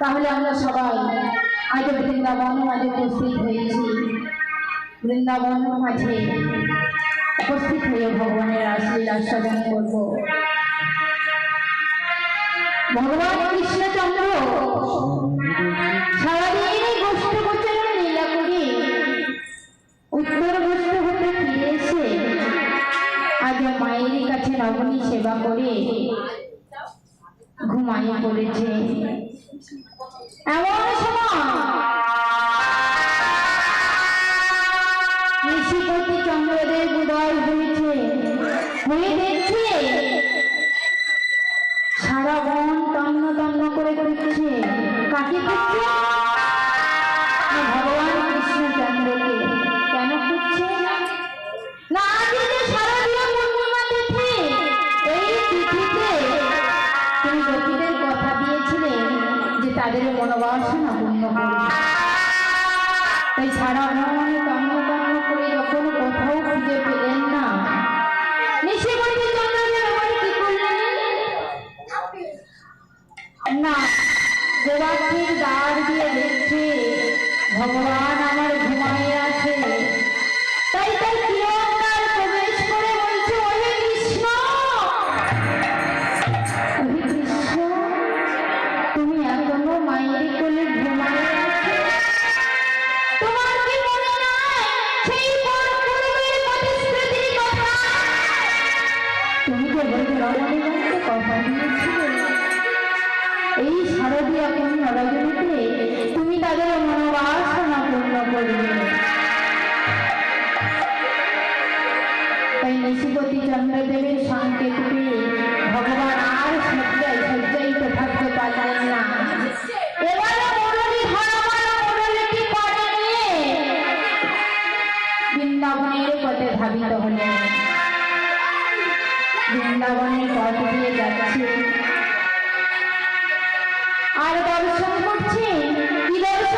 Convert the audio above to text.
তাহলে আমরা সবাই আজ বৃন্দাবন মাঝে উপস্থিত হয়েছি। বৃন্দাবন মাঝে উপস্থিত হয়ে ভগবানের রাসলীলা শ্রবণ করব। ভগবান কৃষ্ণচন্দ্র সারাদিন গোষ্ঠ গোচরণ লীলা করে। উত্তর গোষ্ঠ হতে ফিরে এসে আজ মায়ের কাছে নবনী সেবা করে ঘুমাইয়ে পড়েছে। এমন সময় চন্দ্রদেব উদয় হয়েছে। হয়ে দেখছে, সারা বন তন্ন তন্ন করে করছে কাকে করছে তাদের মনোবাসনা পূর্ণ করবে তাই সারা মনে তন্ন করে যখন কোথাও খুঁজে পেলেন না। না দ্বার দিয়ে দেখছে ভগবান বলতে রমণীগণকে কথা? দিয়েছিলে। এই শারদীয় পূর্ণ রজনীতে তুমি তাদের মনোবাসনা পূর্ণ করবে তাই নিশিপতি চন্দ্রদেবের সংকেত পেয়ে বৃন্দাবনের পথে ধাবিত হলেন। বৃন্দাবনের পথ দিয়ে যাচ্ছে আর দর্শন করছে